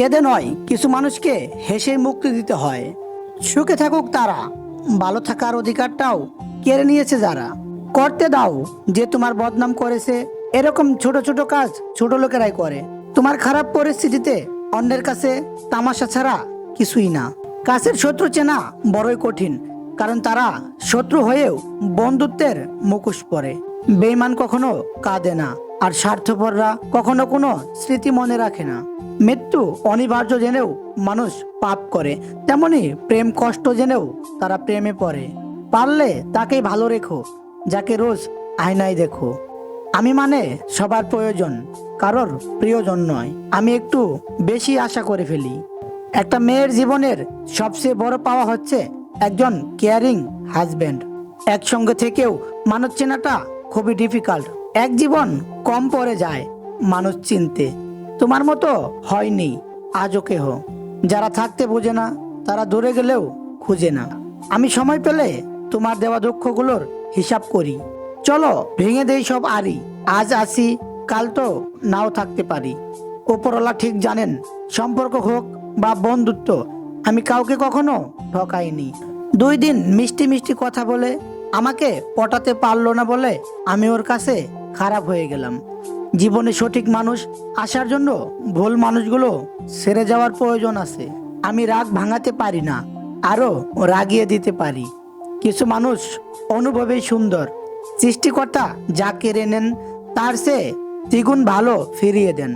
কেঁদে নয়, কিছু মানুষকে হেসে মুক্তি দিতে হয়। সুখে থাকুক তারা, ভালো থাকার অধিকারটাও কেড়ে নিয়েছে যারা। করতে দাও যে তোমার বদনাম করেছে, এরকম ছোট ছোট কাজ ছোট লোকেরাই করে। তোমার খারাপ পরিস্থিতিতে অন্যের কাছে তামাশা ছাড়া কিছুই না। কাছের শত্রু চেনা বড়ই কঠিন, কারণ তারা শত্রু হয়েও বন্ধুত্বের মুখোশ পরে। বেইমান কখনো কাঁদে না, আর স্বার্থপররা কখনো কোনো স্মৃতি মনে রাখে না। মৃত্যু অনিবার্য জেনেও মানুষ পাপ করে। তেমনি প্রেম কষ্ট জেনেও তারা প্রেমে পড়ে। পারলে তাকে ভালো রেখো, যাকে রোজ আয়নায় দেখো। আমি মানে সবার প্রয়োজন, কারোর প্রিয়জন নয়। আমি একটু বেশি আশা করে ফেলি। একটা মেয়ের জীবনের সবচেয়ে বড় পাওয়া হচ্ছে একজন কেয়ারিং হাজবেন্ড একসঙ্গে থেকেও মানুষ চেনাটা খুবই ডিফিকাল্ট এক জীবন কম পড়ে যায় মানুষ চিনতে। তোমার মতো হয়নি, আজও কেহ। যারা থাকতে বোঝে না, তারা দূরে গেলেও খুঁজে না। আমি সময় পেলে তোমার দেওয়া দুঃখগুলোর হিসাব করি। চলো, ভেঙে দেই সব আরি আজ আসি, কাল তো নাও থাকতে পারি। ওপরওয়ালা ঠিক জানেন, সম্পর্ক হোক বা বন্ধুত্ব, আমি কাউকে কখনো ঠকাইনি। দুই দিন মিষ্টি মিষ্টি কথা বলে, আমাকে পটাতে পারল না বলে আমি ওর কাছে খারাপ হয়ে গেলাম। জীবনে সঠিক মানুষ আসার জন্য ভুল মানুষগুলো সেরে যাওয়ার প্রয়োজন আছে। আমি রাগ ভাঙাতে পারি না, আরও রাগিয়ে দিতে পারি। কিছু মানুষ অনুভবেই সুন্দর। সৃষ্টিকর্তা যা কেড়ে নেন, তার সে দ্বিগুণ ভালো ফিরিয়ে দেন।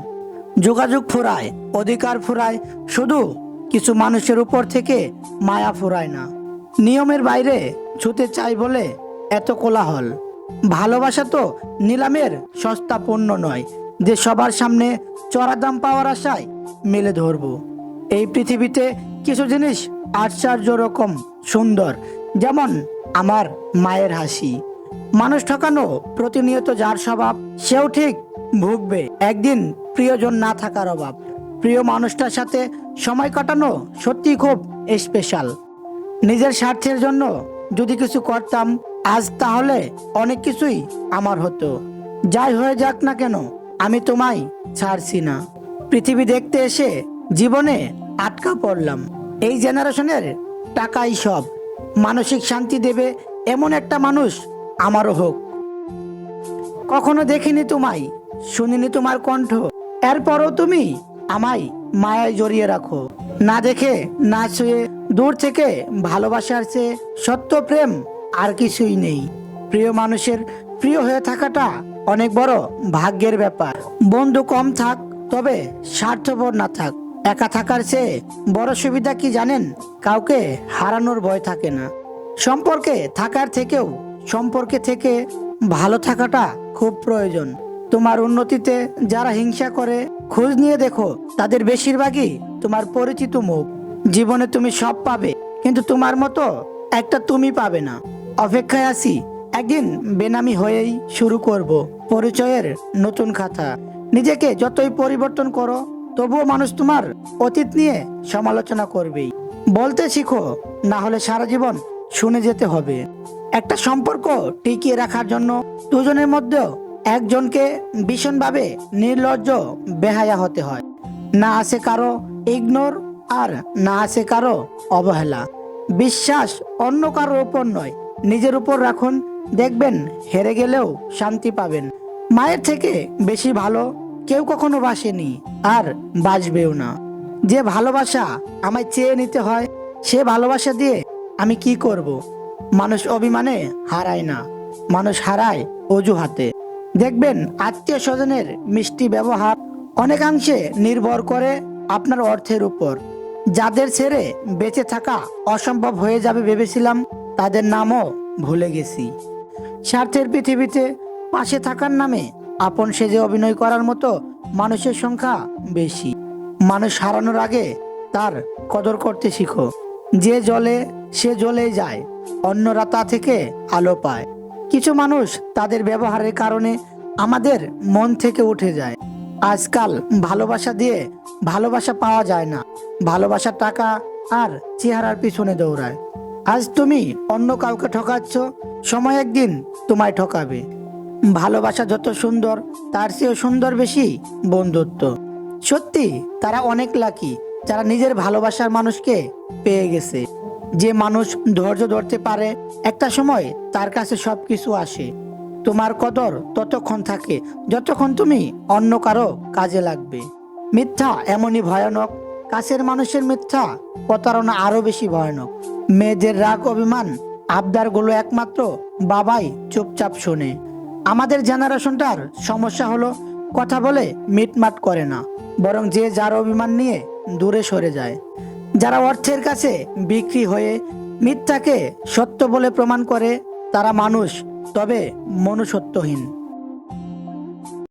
যোগাযোগ ফুরায়, অধিকার ফুরায়, শুধু কিছু মানুষের উপর থেকে মায়া ফুরায় না। নিয়মের বাইরে ছুতে চাই বলে এত কোলাহল। ভালোবাসা তো নিলামের সস্তা পণ্য নয়, যে সবার সামনে চড়া দাম পাওয়ার আশায় মেলে ধরবো। এই পৃথিবীতে কিছু জিনিস আশ্চর্য রকম সুন্দর, যেমন আমার মায়ের হাসি। মানুষ ঠকানো প্রতিনিয়ত যার স্বভাব, সেও ঠিক ভুগবে। একদিন প্রিয়জন না থাকার অভাব। প্রিয় মানুষটার সাথে সময় কাটানো সত্যি খুব স্পেশাল নিজের স্বার্থের জন্য যদি কিছু করতাম আজ তাহলে অনেক কিছুই আমার হতো। যাই হয়ে যাক না কেন, আমি তোমায় ছাড়ছি না। পৃথিবী দেখতে এসে জীবনে আটকা পড়লাম। এই জেনারেশনের টাকাই সব। মানসিক শান্তি দেবে এমন একটা মানুষ আমারও হোক। কখনো দেখিনি তোমায়, শুনিনি তোমার কণ্ঠ। এরপরও তুমি আমায় মায়ায় জড়িয়ে রাখো। না দেখে, না ছুঁয়ে দূর থেকে ভালোবাসার চেয়ে সত্য প্রেম আর কিছুই নেই। প্রিয় মানুষের প্রিয় হয়ে থাকাটা অনেক বড় ভাগ্যের ব্যাপার। বন্ধু কম থাক, তবে স্বার্থপর না থাক। একা থাকার চেয়ে বড় সুবিধা কি জানেন? কাউকে হারানোর ভয় থাকে না। সম্পর্কে থাকার থেকেও সম্পর্কে থেকে ভালো থাকাটা খুব প্রয়োজন। তোমার উন্নতিতে যারা হিংসা করে, খোঁজ নিয়ে দেখো, তাদের বেশিরভাগই তোমার পরিচিত মুখ। জীবনে তুমি সব পাবে, কিন্তু তোমার মতো একটা তুমি পাবে না। অপেক্ষায় আছি। একদিন বেনামি হয়েই শুরু করব পরিচয়ের নতুন খাতা। নিজেকে যতই পরিবর্তন করো, তবুও মানুষ তোমার অতীত নিয়ে সমালোচনা করবেই। বলতে শিখো না হলে সারা জীবন শুনে যেতে হবে। একটা সম্পর্ক টিকিয়ে রাখার জন্য দুজনের মধ্যেও একজনকে ভীষণভাবে নির্লজ্জ বেহায়া হতে হয়। না আছে কারও ইগনোর আর না আছে কারও অবহেলা। বিশ্বাস অন্য কারোর উপর নয় নিজের উপর রাখুন। দেখবেন হেরে গেলেও শান্তি পাবেন। মায়ের থেকে বেশি ভালো কেউ কখনো বাসেনি, আর বাসবেও না। যে ভালোবাসা আমায় চেয়ে নিতে হয়, সে ভালোবাসা দিয়ে আমি কি করব। মানুষ অভিমানে হারায় না, মানুষ হারায় অজুহাতে। দেখবেন আত্মীয় স্বজনের মিষ্টি ব্যবহার অনেকাংশে নির্ভর করে আপনার অর্থের উপর। যাদের ছেড়ে বেঁচে থাকা অসম্ভব হয়ে যাবে ভেবেছিলাম তাদের নামও ভুলে গেছি। স্বার্থের পৃথিবীতে পাশে থাকার নামে আপন সেজে অভিনয় করার মতো মানুষের সংখ্যা বেশি। মানুষ হারানোর আগে তার কদর করতে শিখো। যে জলে, সে জ্বলে যায়, অন্যরা তা থেকে আলো পায়। কিছু মানুষ তাদের ব্যবহারের কারণে আমাদের মন থেকে উঠে যায়। আজকাল ভালোবাসা দিয়ে ভালোবাসা পাওয়া যায় না। ভালোবাসা টাকা আর চেহারার পিছনে দৌড়ায়। আজ তুমি অন্য কাউকে ঠকাচ্ছ, সময় একদিন তোমায় ঠকাবে। ভালোবাসা যত সুন্দর, তার চেয়েও সুন্দর বেশি বন্ধুত্ব। সত্যি, তারা অনেক লাকি যারা নিজের ভালোবাসার মানুষকে পেয়ে গেছে। যে মানুষ ধৈর্য ধরতে পারে, একটা সময় তার কাছে সব কিছু আসে। তোমার কদর ততক্ষণ থাকে, যতক্ষণ তুমি অন্য কারও কাজে লাগবে। মিথ্যা এমনই ভয়ানক, কাছের মানুষের মিথ্যা প্রতারণা আরও বেশি ভয়ানক। মেয়েদের রাগ, অভিমান, আবদারগুলো একমাত্র বাবাই চুপচাপ শোনে। আমাদের জেনারেশনটার সমস্যা হলো কথা বলে মিটমাট করে না, বরং যে যার অভিমান নিয়ে দূরে সরে যায়। যারা অর্থের কাছে বিক্রি হয়ে মিথ্যাকে সত্য বলে প্রমাণ করে, তারা মানুষ, তবে মনুষ্যত্বহীন।